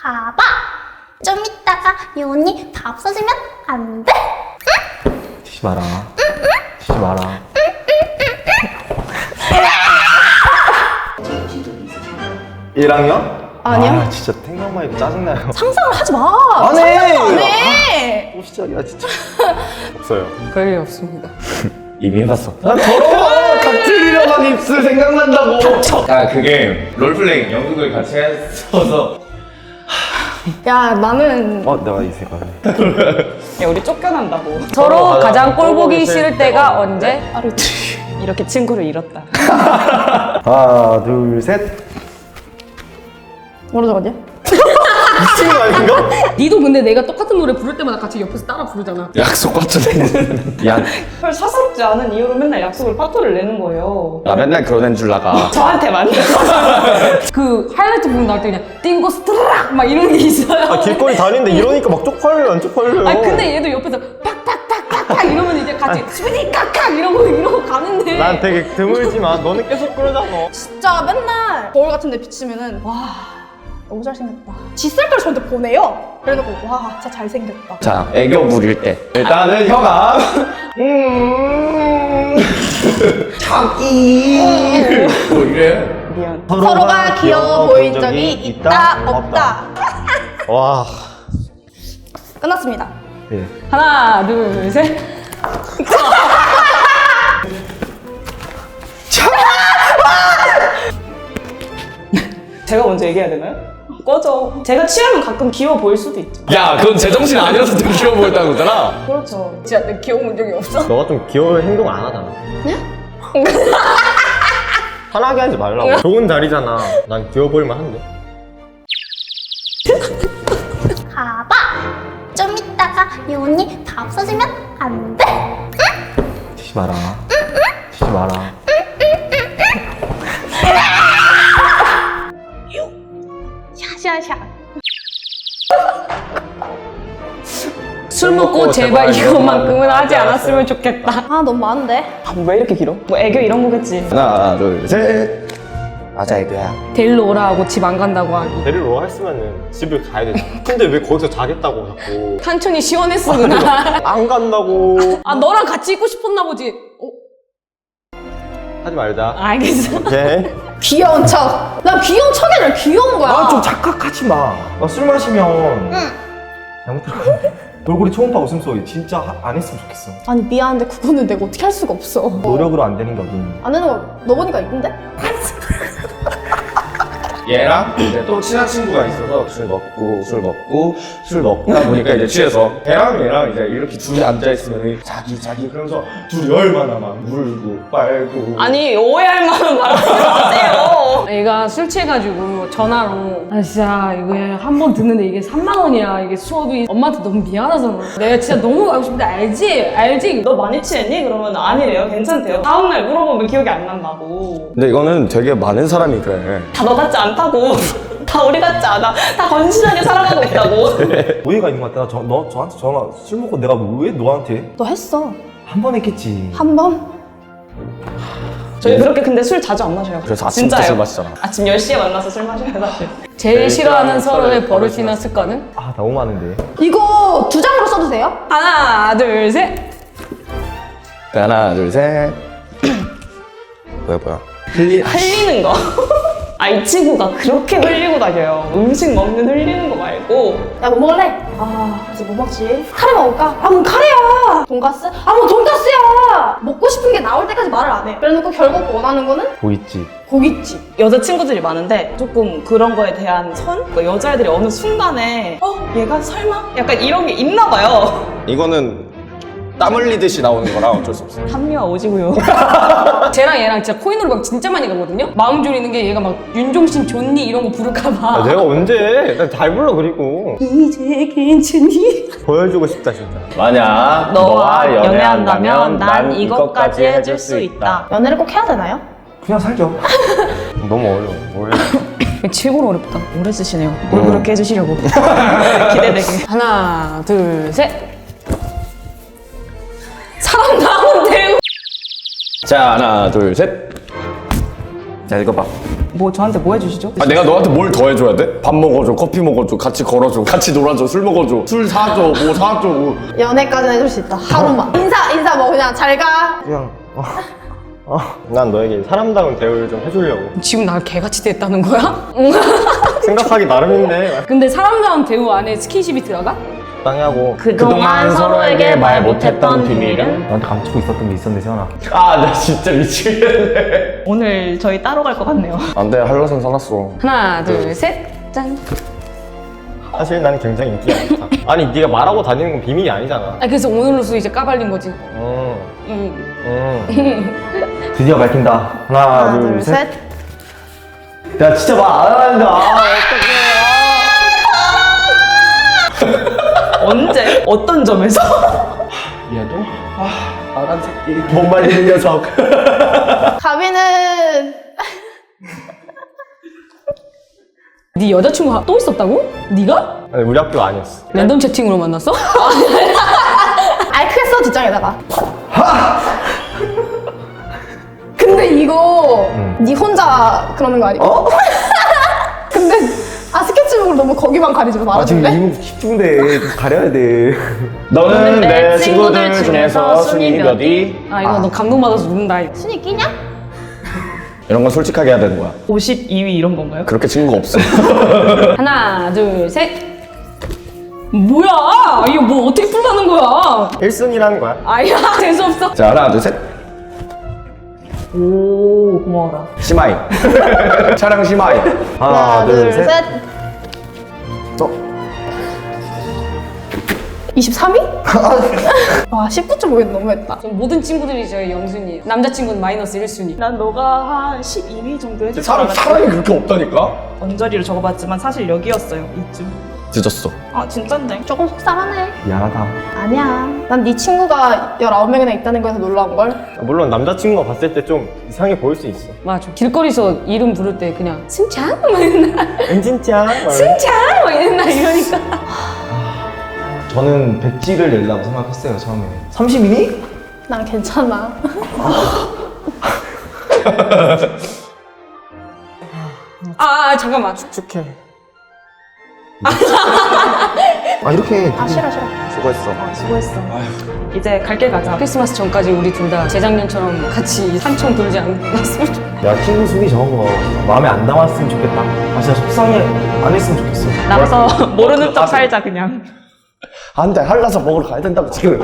가봐. 좀 이따가 이 언니 다 없어지면 안 돼? 튀지 마라. 튀지 마라. 일학년 아니요. 아, 진짜 생각만 해도 짜증나요. 상상을 하지 마. 안 해! 안 해. 또 시작이야, 진짜. 없어요. 별일 없습니다. 이미 해봤어. 아, 더러워! 각질이라만 입술 생각난다고! 아 그게 롤플레잉 연극을 같이 했어서 야 나는 어, 내가 이 색깔. 야, 우리 쫓겨난다고. 서로 서로 가장 가장 꼴 보기 싫을 때가 언제? 하루 이틀. 이렇게 친구를 잃었다. 하나, 둘, 셋. 뭐라 적었냐? 미친 거 아닌가? 니도 근데 내가 똑같은 노래 부를 때마다 같이 옆에서 따라 부르잖아. 약속 같은 미안 별 사사롭지 않은 이유로 맨날 약속을 파토를 내는 거예요. 나 맨날 그런 애인 줄 나가 저한테만. 그 하이라이트 부분 나올 때 그냥 띵고 스트락 막 이런 게 있어요. 아, 길거리 다니는데 이러니까 막 쪽팔려요, 안 쪽팔려요. 아니 근데 얘도 옆에서 팍팍팍팍팍 이러면 이제 같이 스피디 깍깍 이러고 이러고 가는데 난 되게 드물지만 너는 계속 그러잖아. 진짜 맨날 거울 같은 데 비치면은 와 너무 잘생겼다. 지 셀카를 저한테 보내요. 그래놓고 와 진짜 잘생겼다. 자 애교 부릴 때 일단은 혀가 음 자기 뭐 이래 미안. 서로가 귀여워 보인 적이 있다 없다. 와. 끝났습니다. 예. 하나 둘 셋. 제가 먼저 얘기해야 되나요? 꺼져. 제가 취하면 가끔 귀여워 보일 수도 있죠. 야 그건 제정신 아니어서 좀 귀여워 보였다는 거잖아 그렇죠. 진짜 내 귀여워 본 적이 없어. 너가 좀 귀여운 행동 안 하잖아. 화나게 하지 말라고. 좋은 자리잖아. 난 귀여워 보일만 한데. 가봐. 좀 이따가 이 언니 다 없어지면 안 돼? 튀지 마라. 튀지 마라. 샤샤샤. 술 먹고 제발 이것만큼은 하지 않았으면 좋겠다. 아 너무 많은데. 아, 왜 이렇게 길어? 뭐 애교 이런 거겠지. 하나 둘셋 맞아 애교야 데리러 오라 하고 집 안 간다고 하고. 데리러 했으면은 집을 가야 되잖아. 근데 왜 거기서 자겠다고 자꾸. 탄천이 시원했어 누나. 안 간다고. 아 너랑 같이 있고 싶었나 보지. 어, 하지 말자. 알겠어. 오케이. 귀여운 척. 난 귀여운 척이 아니라 귀여운 거야. 아, 좀 착각하지 마. 나 술 마시면. 잘못 들어. 얼굴이 초음파 웃음소리 진짜 하- 안 했으면 좋겠어. 아니 미안한데 그거는 내가 어떻게 할 수가 없어. 노력으로 안 되는 게 어딨니? 안 되는 거너 보니까 있던데? 얘랑 이제 또 친한 친구가 있어서 술 먹고 술 먹고 술 먹다 보니까 이제 취해서 걔랑 얘랑 이제 이렇게 둘이 앉아 있으면 자기 자기 그러면서 둘이 얼마나 막 물고 빨고 아니 오해할 만한 말 하지 마세요. 얘가 술 취해가지고 전화로 아 진짜 이거 한 번 듣는데 이게 3만 원이야 이게 수업이 엄마한테 너무 미안하잖아. 내가 진짜 너무 가고 싶은데 알지 알지. 너 많이 취했니? 그러면 아니래요. 괜찮대요. 다음날 물어보면 기억이 안 난다고. 근데 이거는 되게 많은 사람이 그래 다 너 같지 않다 고. 다 우리 같지 않아. 다 건실하게 살아가고 있다고. 오해가 있는 것 같아. 저, 너 저한테 전화 술 먹고 내가 왜 너한테 너 했어. 한 번 했겠지. 한 번? 저희 그렇게 근데 술 자주 안 마셔요. 그래서 아침부터 진짜요. 술 마시잖아 아침 10시에 만나서 술 마셔요 사실. 제일 싫어하는 서로의 버릇이나 습관은? 아 너무 많은데. 이거 두 장으로 써도 돼요? 하나 둘 셋. 하나 둘 셋 뭐야 뭐야 흘리 흘리는 거. 아, 이 친구가 그렇게 흘리고 다녀요. 음식 먹는 흘리는 거 말고. 야 뭐 먹을래? 아 이제 뭐 먹지? 카레 먹을까? 아 뭔 카레야? 돈가스? 아 뭔 돈가스야? 먹고 싶은 게 나올 때까지 말을 안 해. 그래놓고 결국 원하는 거는 보이지. 고깃집. 여자친구들이 많은데 조금 그런 거에 대한 선? 그러니까 여자애들이 어느 순간에 어? 얘가 설마? 약간 이런 게 있나 봐요. 이거는 땀 흘리듯이 나오는 거라 어쩔 수 없어 합리화 오지고요. 쟤랑 얘랑 진짜 코인으로 막 진짜 많이 가거든요? 마음 졸이는 게 얘가 막 윤종신 존니 이런 거 부를까봐. 아, 내가 언제? 난잘 불러 그리고 이제 괜찮니? 보여주고 싶다 진짜. 만약 너와 연애한다면 난 이것까지 해줄 수 있다. 연애를 꼭 해야 되나요? 그냥 살죠. 너무 어려워. 뭘 해? 최고로 어렵다. 오래 쓰시네요. 뭘 그렇게 해주시려고. 기대되게. 하나, 둘, 셋. 자 하나 둘 셋자 읽어봐 뭐 저한테 뭐 해주시죠? 아, 내가 너한테 뭘 더 해줘야 돼? 밥 먹어줘, 커피 먹어줘, 같이 걸어줘, 같이 놀아줘, 술 먹어줘, 술 사줘, 뭐 사줘. 뭐. 연애까지는 해줄 수 있다. 하루만. 인사, 인사 뭐 그냥 잘 가. 그냥 어, 어, 난 너에게 사람다운 대우를 좀 해주려고 지금 날 개같이 됐다는 거야? 생각하기 나름인데 근데 사람다운 대우 안에 스킨십이 들어가? 적당히 하고 그동안 서로에게 말 못했던 비밀은? 너한테 감추고 있었던 게 있었는데 세연아 아, 나 진짜 미치겠네. 오늘 저희 따로 갈 것 같네요. 안 돼, 한라산 사놨어. 하나 둘 셋 짠. 사실 나는 굉장히 인기가 많다 아니 네가 말하고 다니는 건 비밀이 아니잖아 아 그래서 오늘로써 이제 까발린 거지. 음, 음. 음. 드디어 밝힌다 하나, 하나, 둘, 둘, 셋. 셋. 야 진짜 말안 하는 언제? 어떤 점에서? 얘도? 아, 나간 새끼. 못 말리는 녀석 가비는 네 여자친구 또 있었다고? 네가? 아니, 우리 학교 아니었어 랜덤 채팅으로 만났어? 아예 크게 써 뒷장에다가. 근데 이거 네 혼자 그러는 거 아니야? 근데 아 스케치북으로 너무 거기만 가리지 아 지금? 이목 집중돼 가려야 돼 너는 내 친구들 중에서 순위 몇이? 아 이거 너 감동받아서 웃는다. 이거. 순이 끼냐? 이런 건 솔직하게 해야 되는 거야. 52위 이런 건가요? 그렇게 친구가 없어. 하나 둘 셋. 뭐야? 이거 뭐 어떻게 풀라는 거야? 1순위라는 거야 아야 재수 없어. 자, 하나, 둘, 셋. 오 고마워라. 시마이. 차량 시마이. 하나, 둘, 셋. 23위? 와 19.5는 너무했다. 전 모든 친구들이 저희 영순이. 남자친구는 마이너스 1순위. 난 너가 한 12위 정도 해줄 줄 사람, 알았지. 사람이 그렇게 없다니까? 언저리로 적어봤지만 사실 여기였어요. 이쯤. 늦었어. 아 진짠데? 조금 속상하네. 미안하다 아니야. 난 네 친구가 19명이나 있다는 거에서 놀라운 걸. 물론 남자친구가 봤을 때 좀 이상해 보일 수 있어 맞아. 길거리에서 이름 부를 때 그냥 승찬? 막 이랬나? 엔진짱 막 승찬? 막 이랬나 이러니까. 저는 백지를 낼라고 생각했어요 처음에 30이니? 난 괜찮아. 아, 아 잠깐만. 축해 아 이렇게 아 싫어 싫어. 수고했어 수고했어. 이제 갈 길 가자. 크리스마스 전까지 우리 둘 다 재작년처럼 같이 산청 돌지 않았으면 좋겠어. 야 친구 순위 저런 거 마음에 안 담았으면 좋겠다 아 진짜 속상해 안 했으면 좋겠어 나가서 모르는 척 살자 그냥. 안 돼, 한라산 먹으러 가야 된다고, 지금.